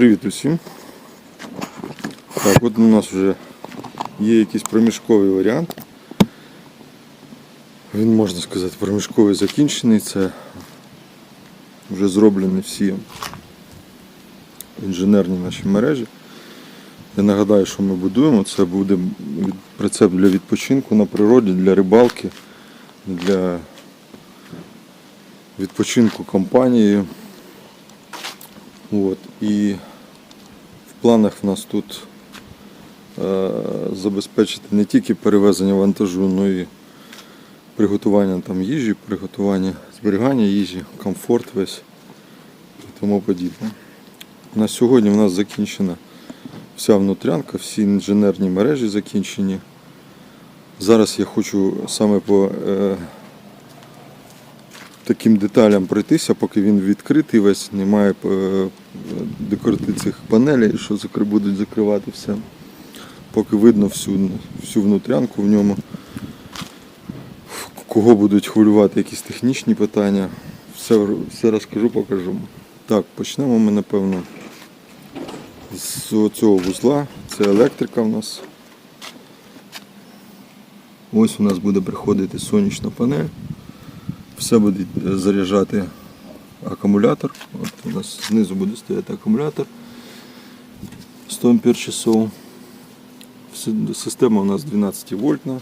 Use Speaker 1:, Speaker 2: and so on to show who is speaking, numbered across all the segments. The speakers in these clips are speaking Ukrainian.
Speaker 1: Привіт усім. Так, от у нас вже є якийсь проміжковий варіант. Він можна сказати проміжковий закінчений. Це вже зроблені всі інженерні наші мережі. Я нагадаю, що ми будуємо. Це буде прицеп для відпочинку на природі, для рибалки, для відпочинку компанії. От. І в планах в нас тут е, забезпечити не тільки перевезення вантажу, але і приготування там їжі, приготування, зберігання їжі, комфорт весь і тому подібне. На сьогодні в нас закінчена вся внутрянка, всі інженерні мережі закінчені. Зараз я хочу саме по е, таким деталям пройтися, поки він відкритий весь, немає е, декорати цих панелей, що будуть закривати все. Поки видно всю, всю внутрянку в ньому. Кого будуть хвилювати якісь технічні питання. Все, все розкажу, покажу. Так, почнемо ми, напевно, з цього вузла. Це електрика в нас. Ось у нас буде приходити сонячна панель. Все буде заряджати акумулятор. От у нас знизу буде стояти акумулятор 100 ампер часов. Система у нас 12 вольтна.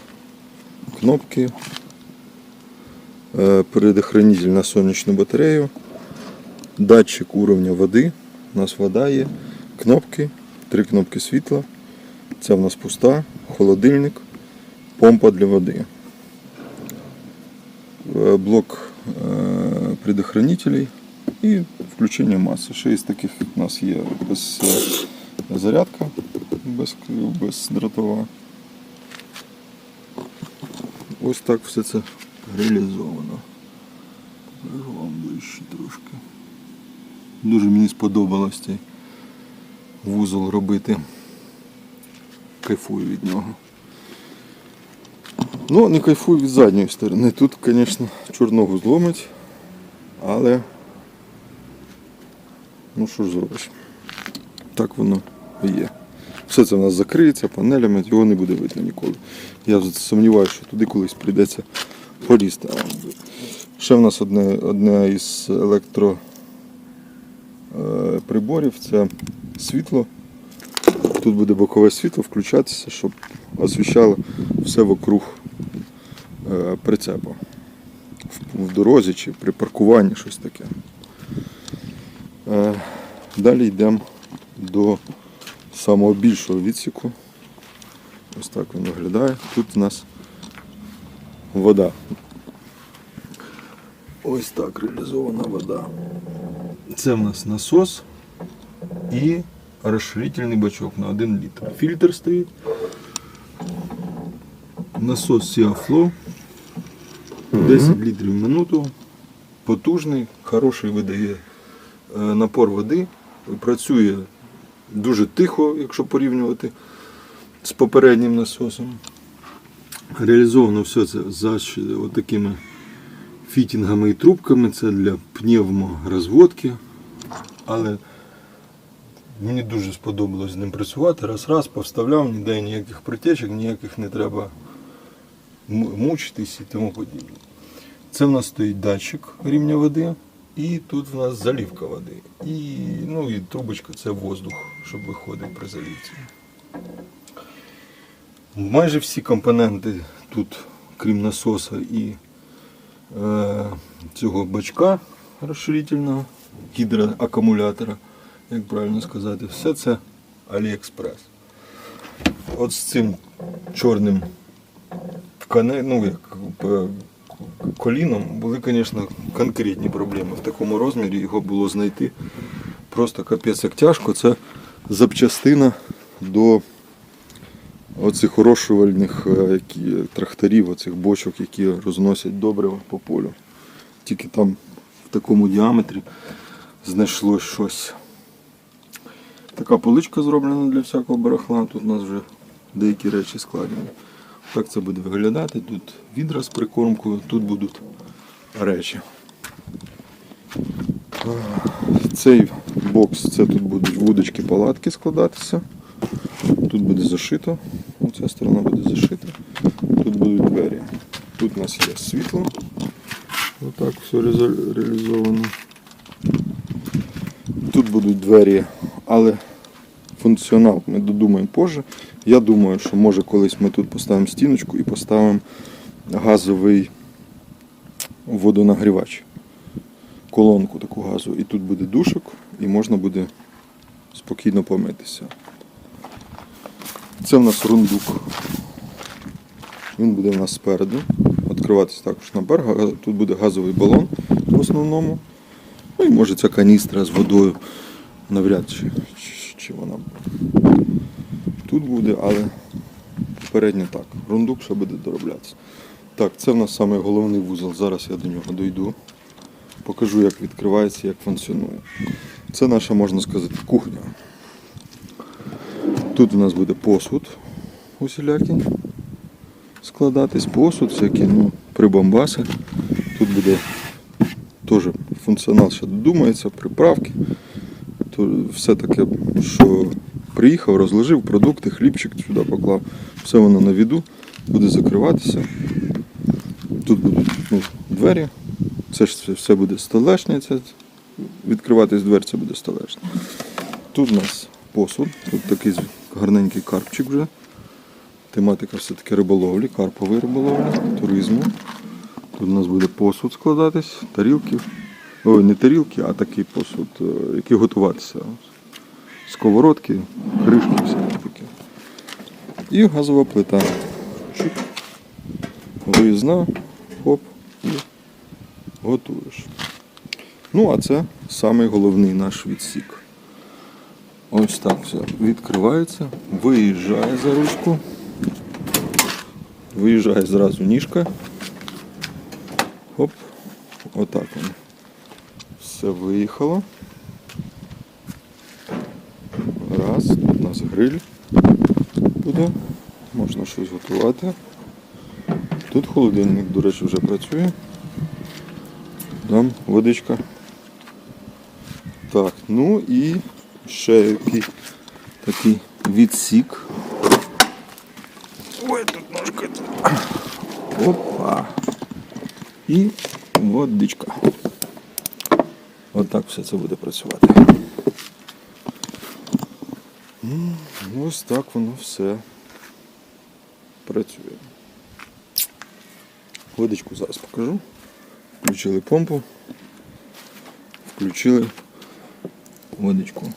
Speaker 1: Кнопки. Е, Предохранитель на сонячну батарею. Датчик уровня води. У нас вода є. Кнопки. Три кнопки світла. Це в нас пуста, холодильник, помпа для води. Е, блок е, предохранителей і включення маси. Ще із таких у нас є без е, зарядка, без, бездротова. Ось так все це реалізовано. Покажу вам ближче трошки. Дуже мені сподобалось цей вузол робити. Кайфую від нього. Ну, не кайфую від задньої сторони. Тут, звісно, чорногу зломить, але ну що ж зробиш. Так воно є. Все це в нас закриється панелями, його не буде видно ніколи. Я сумніваюся, що туди колись прийдеться полізти. Ще в нас одне, одне із електро е, це світло. Тут буде бокове світло включатися, щоб освіщало все вокруг е, прицепу. В, дорозі чи при паркуванні щось таке. Е, Далі йдемо до самого більшого відсіку. Ось так він виглядає. Тут у нас вода. Ось так реалізована вода. Це в нас насос і розширительний бачок на 1 літр. Фільтр стоїть. Насос Siaflow. 10 літрів в минуту. Потужний, хороший видає е, напор води. Працює дуже тихо, якщо порівнювати з попереднім насосом. Реалізовано все це за отакими фітінгами і трубками. Це для пневморозводки. Але мені дуже сподобалось з ним працювати. Раз раз повставляв, ніде ніяких протечок, ніяких не треба мучитись і тому подібне. Це в нас стоїть датчик рівня води, і тут в нас заливка води. І, ну, і трубочка це воздух, щоб виходив при заливці. Майже всі компоненти тут, крім насоса і е, цього бачка розширительного, гідроакумулятора, як правильно сказати, все це AliExpress. От з цим чорним ткане, ну, як, е, коліном були, звісно, конкретні проблеми. В такому розмірі його було знайти просто капець як тяжко. Це запчастина до оцих орошувальних е, які, тракторів, оцих бочок, які розносять добриво по полю. Тільки там в такому діаметрі знайшлось щось. Така поличка зроблена для всякого барахла. Тут у нас вже деякі речі складені. Так це буде виглядати. Тут відра з прикормкою, тут будуть речі. Цей бокс, це тут будуть вудочки палатки складатися. Тут буде зашито, оця сторона буде зашита. Тут будуть двері. Тут у нас є світло. Отак все реалізовано. Тут будуть двері, але функціонал ми додумаємо позже. Я думаю, що може колись ми тут поставимо стіночку і поставимо газовий водонагрівач. Колонку таку газу. І тут буде душок, і можна буде спокійно помитися. Це в нас рундук. Він буде в нас спереду. Відкриватися також наперед. Га- Тут буде газовий балон в основному. Ну і може ця каністра з водою навряд чи, чи вона тут буде, але попередньо так. Рундук ще буде дороблятися. Так, це в нас саме головний вузол. Зараз я до нього дойду. Покажу, як відкривається, як функціонує. Це наша, можна сказати, кухня. Тут у нас буде посуд усілякий складатись, посуд, всякі ну, прибамбаси. Тут буде теж функціонал ще додумається, приправки. Все таке, що приїхав, розложив продукти, хлібчик сюди поклав, все воно на віду, буде закриватися. Тут будуть ну, двері. Це ж все, буде столешня. Це, відкриватись двері, це буде столешня. Тут у нас посуд, тут такий гарненький карпчик вже. Тематика все-таки риболовлі, карпової риболовлі, туризму. Тут у нас буде посуд складатись, тарілки. Ой, не тарілки, а такий посуд, е, який готуватися. Сковородки, кришки, всякі таке. І газова плита. Виїзна, хоп, і готуєш. Ну, а це самий головний наш відсік. Ось так все відкривається, виїжджає за ручку. Виїжджає зразу ніжка. Оп, отак воно. Все виїхало. Раз, тут у нас гриль буде. Можна щось готувати. Тут холодильник, до речі, вже працює. Там водичка. Так, ну і ще який такий відсік. Ой, тут ножка. Опа. І водичка. Отак все це буде працювати. М, Ось так воно все працює. Водичку зараз покажу. Включили помпу. Включили водичку.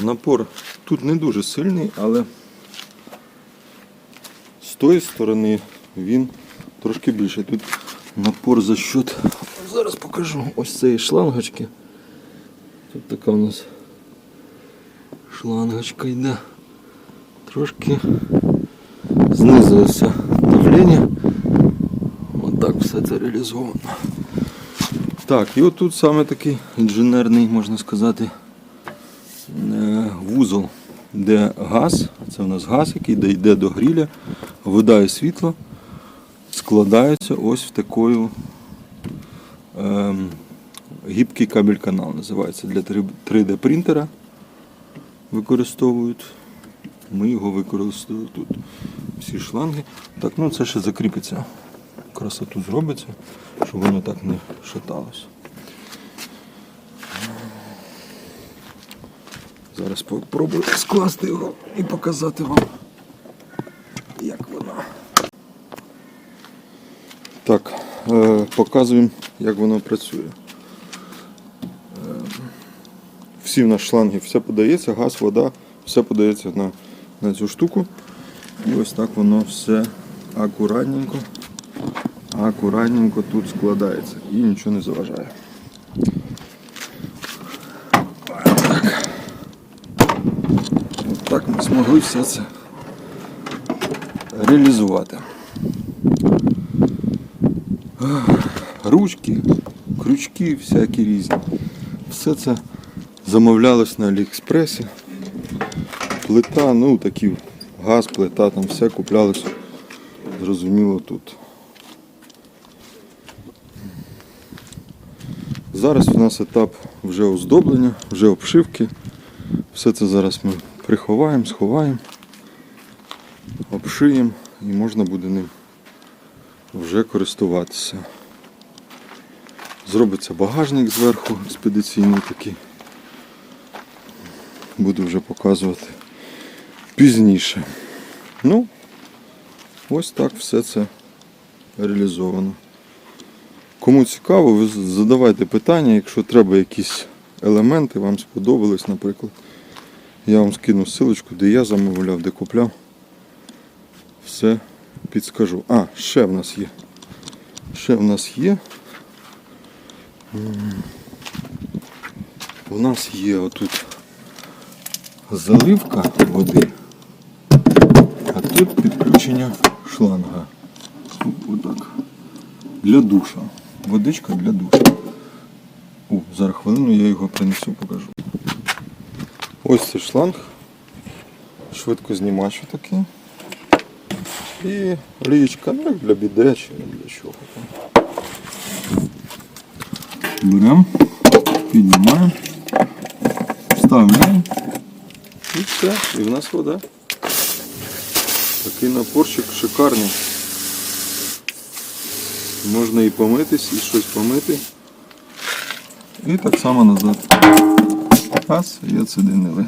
Speaker 1: Напор тут не дуже сильний, але з тої сторони він трошки більший. Тут напор за счет. Зараз покажу ось цієї шлангочки. Тут така у нас шлангочка йде. Трошки знизується давлення. Отак все це реалізовано. Так, і отут саме такий інженерний, можна сказати, е, вузол, де газ, це у нас газ, який йде до гріля, вода і світло складаються ось в такою ем, гібкий кабель канал називається для 3D принтера використовують. Ми його використовуємо тут. Всі шланги. Так, ну це ще закріпиться. Красоту зробиться, щоб воно так не шаталось. Зараз спробую скласти його і показати вам, як воно. Так, е, показуємо, як воно працює. Е, всі в нас шланги, все подається, газ, вода, все подається на, на цю штуку. І ось так воно все акуратненько, акуратненько тут складається і нічого не заважає. От так ми змогли все це реалізувати. Ручки, крючки всякі різні. Все це замовлялось на Аліекспресі. Плита, ну такі газ, плита, там все куплялось, зрозуміло тут. Зараз у нас етап вже оздоблення, вже обшивки. Все це зараз ми приховаємо, сховаємо, обшиємо і можна буде ним вже користуватися. Зробиться багажник зверху експедиційний такий. Буду вже показувати пізніше. Ну, ось так все це реалізовано. Кому цікаво, ви задавайте питання, якщо треба якісь елементи, вам сподобались, наприклад. Я вам скину ссылочку, де я замовляв, де купляв. Все підскажу. А, ще в нас є. Ще в нас є. У нас є отут заливка води, а тут підключення шланга. Отак. Для душа. Водичка для душа. О, зараз хвилину я його принесу, покажу. Ось цей шланг. Швидкознімач такий. І річка, ну як для біде чи для чого. Беремо, піднімаємо, вставляємо і все, і в нас вода. Такий напорчик шикарний. Можна і помитись, і щось помити. І так само назад. Раз, і оцединили.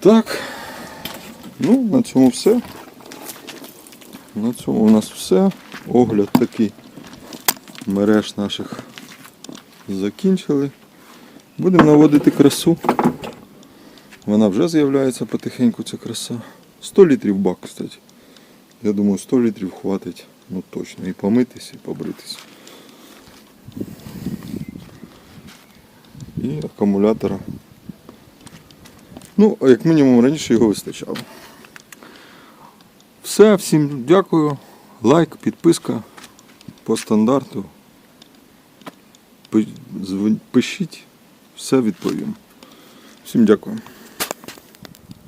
Speaker 1: Так. Ну, на цьому все. На цьому у нас все. Огляд такий мереж наших закінчили. Будемо наводити красу. Вона вже з'являється потихеньку, ця краса. 100 літрів бак, кстати. Я думаю, 100 літрів хватить, ну точно, і помитись, і побритись. І акумулятора. Ну, як мінімум раніше його вистачало. Все, всім дякую. Лайк, підписка по стандарту. Пишіть, все відповім. Всім дякую.